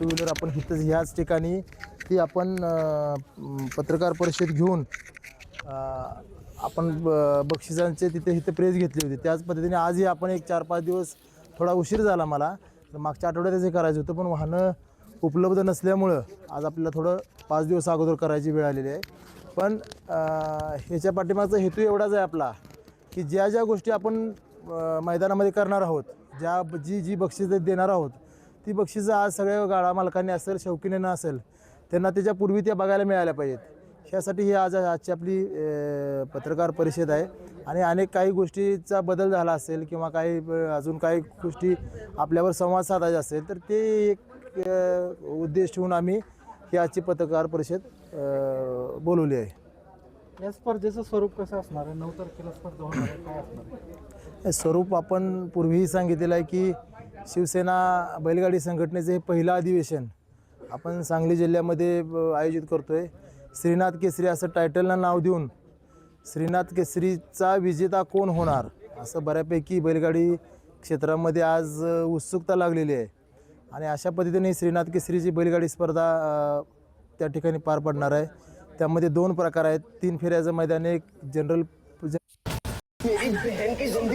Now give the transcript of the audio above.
Two wheeler आपण इथंच ह्याच ठिकाणी ती आपण पत्रकार परिषद घेऊन आपण ब- बक्षिसांचे तिथे इथे प्रेस घेतली होती. त्याच पद्धतीने आजही आपण एक चार पाच दिवस थोडा उशीर झाला मला. तर मागच्या आठवड्यातच हे करायचं होतं पण वाहनं उपलब्ध नसल्यामुळं आज आपल्याला थोडं पाच दिवस अगोदर करायची वेळ आलेली आहे. पण ह्याच्या पाठीमागचा हेतू एवढाच आहे आपला की ज्या ज्या गोष्टी आपण मैदानामध्ये करणार आहोत ज्या जी जी बक्षिसं देणार आहोत ती बक्षिसं आज सगळ्या गाडा मालकांनी असेल शौकीनेनं असेल त्यांना त्याच्यापूर्वी त्या बघायला मिळाल्या पाहिजेत. ह्यासाठी ही आज आजची आपली पत्रकार परिषद आहे. आणि अनेक काही गोष्टीचा बदल झाला असेल किंवा काही अजून काही गोष्टी आपल्यावर संवाद साधायचा असेल तर ते एक उद्देश ठेवून आम्ही ही आजची पत्रकार परिषद बोलवली आहे. या स्पर्धेचं स्वरूप कसं असणार आहे? नऊ तारखेला स्पर्धा होणार आहे काय असणार आहे? हे स्वरूप आपण पूर्वीही सांगितलेलं आहे की शिवसेना बैलगाडी संघटनेचे हे पहिलं अधिवेशन आपण सांगली जिल्ह्यामध्ये आयोजित करतो आहे श्रीनाथ केसरी असं टायटलला नाव देऊन श्रीनाथ केसरीचा विजेता कोण होणार असं बऱ्यापैकी बैलगाडी क्षेत्रामध्ये आज उत्सुकता लागलेली आहे. आणि अशा पद्धतीने श्रीनाथ केसरीची बैलगाडी स्पर्धा त्या ठिकाणी पार पडणार आहे. त्यामध्ये दोन प्रकार आहेत. तीन फेऱ्याचं मैदान एक जनरल